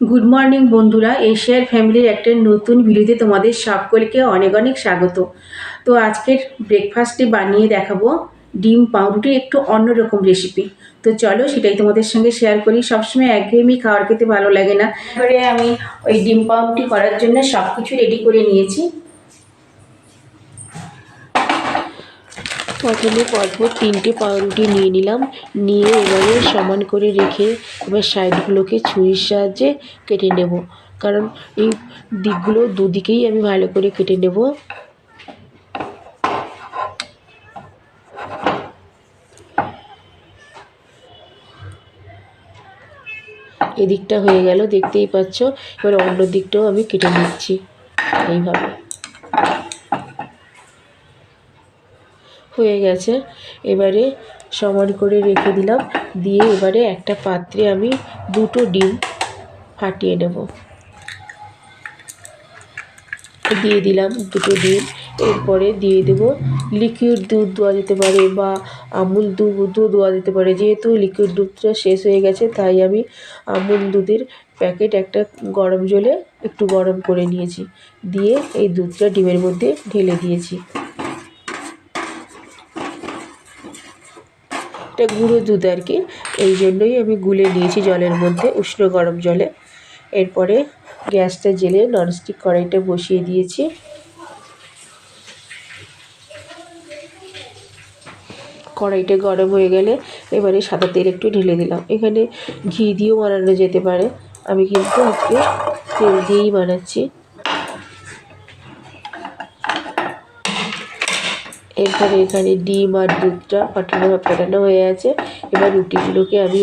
Good morning বন্ধুরা। এশিয়ার ফ্যামিলির একটা নতুন ভিডিওতে তোমাদের সকলকে অনেক অনেক স্বাগত। তো আজকের ব্রেকফাস্টটি বানিয়ে দেখাবো। ডিম পাউরুটির একটু অন্যরকম রেসিপি তো চলো সেটাই তোমাদের সঙ্গে শেয়ার করি। সবসময় একঘেয়েমি খাওয়ার খেতে ভালো লাগে না। এবারে আমি ওই ডিম পাউরুটি করার জন্য সব কিছু রেডি করে নিয়েছি। প্রথমে পরপর তিনটে পাউরুটি নিয়ে নিলাম। নিয়ে এবারে সমান করে রেখে এবার সাইডগুলোকে ছুরির সাহায্যে কেটে নেব। কারণ এই দিকগুলো দুদিকেই আমি ভালো করে কেটে নেব। এদিকটা হয়ে গেল, দেখতেই পাচ্ছ। এবার অন্য দিকটাও আমি কেটে নিচ্ছি। এইভাবে। হয়ে গেছে। এবারে সমান করে রেখে দিলাম। দিয়ে এবারে একটা পাত্রে আমি দুটো ডিম ফাটিয়ে নেব। দিয়ে দিলাম দুটো ডিম। এরপরে দিয়ে দেব লিকুইড দুধ দেওয়া যেতে পারে বা আমুল দুধও দেওয়া যেতে পারে। যেহেতু লিকুইড দুধটা শেষ হয়ে গেছে, তাই আমি আমুল দুধের প্যাকেট একটা গরম জলে একটু গরম করে নিয়েছি। দিয়ে এই দুধটা ডিমের মধ্যে ঢেলে দিয়েছি। এটা গুঁড়ো দুধ আর কি। এই জন্যই আমি গুলে নিয়েছি জলের মধ্যে উষ্ণ গরম জলে। এরপরে গ্যাসটা জেলে ননস্টিক কড়াইটা বসিয়ে দিয়েছি। কড়াইটা গরম হয়ে গেলে এবারে সাদা তেল একটু ঢেলে দিলাম। এখানে ঘি দিয়েও বানানো যেতে পারে। আমি কিন্তু আজকে তেল দিয়েই বানাচ্ছি। এরপরে এখানে ডিম আর দুধটা ফাটানো ফাটানো হয়ে আছে। এবার রুটিগুলোকে আমি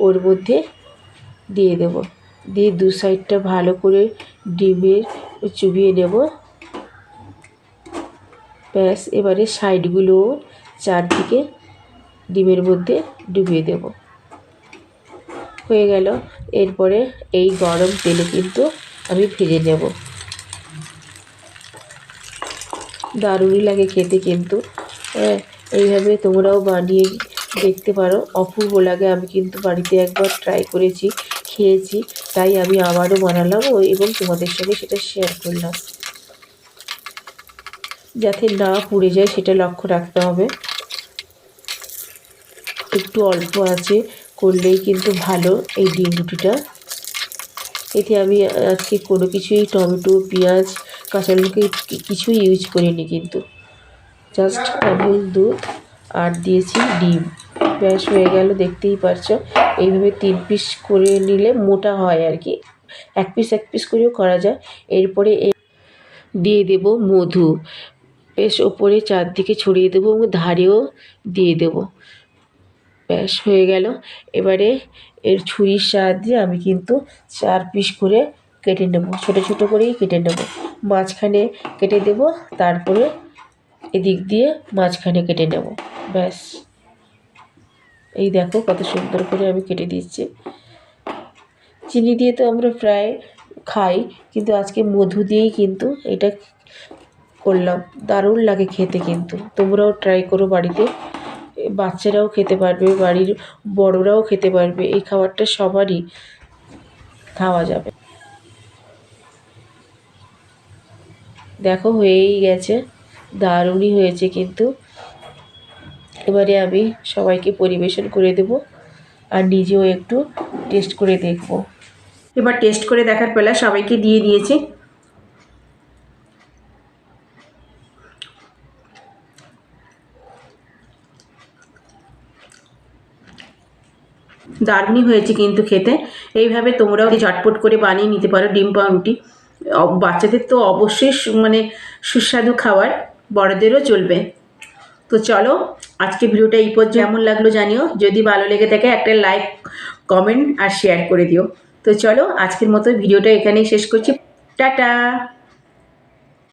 ওর মধ্যে দিয়ে দেব। দিয়ে দু সাইডটা ভালো করে ডিমের চুবিয়ে নেব। ব্যাস, এবারে সাইডগুলো চারদিকে ডিমের মধ্যে ডুবিয়ে দেব। হয়ে গেল। এরপরে এই গরম তেলে কিন্তু আমি ভেজে নেব। দারুণই লাগে খেতে কিন্তু। হ্যাঁ এইভাবে তোমরাও বানিয়ে দেখতে পারো। অপূর্ব লাগে। আমি কিন্তু বাড়িতে একবার ট্রাই করেছি, খেয়েছি। তাই আমি আবারও বানালাম এবং তোমাদের সঙ্গে সেটা শেয়ার করলাম। যাতে না পুড়ে যায়, সেটা লক্ষ্য রাখতে হবে। একটু অল্প আছে, করলেই কিন্তু ভালো এই ডিম রুটিটা। এতে আমি আজকে কোনো কিছুই টমেটো, পেঁয়াজ কাঁচা লঙ্কা কিছুই ইউজ করিনি কিন্তু। জাস্ট আমুল দুধ আর দিয়েছি ডিম। ব্যাস, হয়ে গেল, দেখতেই পারছ। এইভাবে তিন পিস করে নিলে মোটা হয় আর কি। এক পিস এক পিস করেও করা যায়। এরপরে দিয়ে দেব মধু। বেশ, ওপরে চারদিকে ছড়িয়ে দেবো এবং ধারেও দিয়ে দেবো। ব্যাস, হয়ে গেল। এবারে এর ছুরির সাহায্যে আমি কিন্তু চার পিস করে কেটে নেব। ছোটো ছোটো করেই কেটে নেব। মাঝখানে কেটে দেব, তারপরে এদিক দিয়ে মাঝখানে কেটে নেব। ব্যাস। এই দেখো কত সুন্দর করে আমি কেটে দিচ্ছি চিনি দিয়ে তো আমরা প্রায় খাই, কিন্তু আজকে মধু দিয়েই কিন্তু এটা করলাম। দারুণ লাগে খেতে কিন্তু। তোমরাও ট্রাই করো বাড়িতে। বাচ্চারাও খেতে পারবে, বাড়ির বড়রাও খেতে পারবে। এই খাবারটা সবারই খাওয়া যাবে। দেখো হয়েই গেছে, দারুণই হয়েছে কিন্তু। এবারে আমি সবাইকে পরিবেশন করে দেব আর নিজেও একটু টেস্ট করে দেখব। এবার টেস্ট করে দেখার পেলা সবাইকে দিয়ে দিয়েছি। দারুণই হয়েছে কিন্তু খেতে। এইভাবে তোমরাও ঝটপট করে বানিয়ে নিতে পারো ডিম পাউরুটি। বাচ্চাদের তো অবশ্যই মানে সুস্বাদু খাবার, বড়দেরও চলবে। তো চলো, আজকে ভিডিওটা এই পর্যন্ত। কেমন লাগল জানিও। যদি ভালো লেগে থাকে, একটা লাইক কমেন্ট আর শেয়ার করে দিও। তো চলো, আজকের মতো ভিডিওটা এখানেই শেষ করছি। টাটা!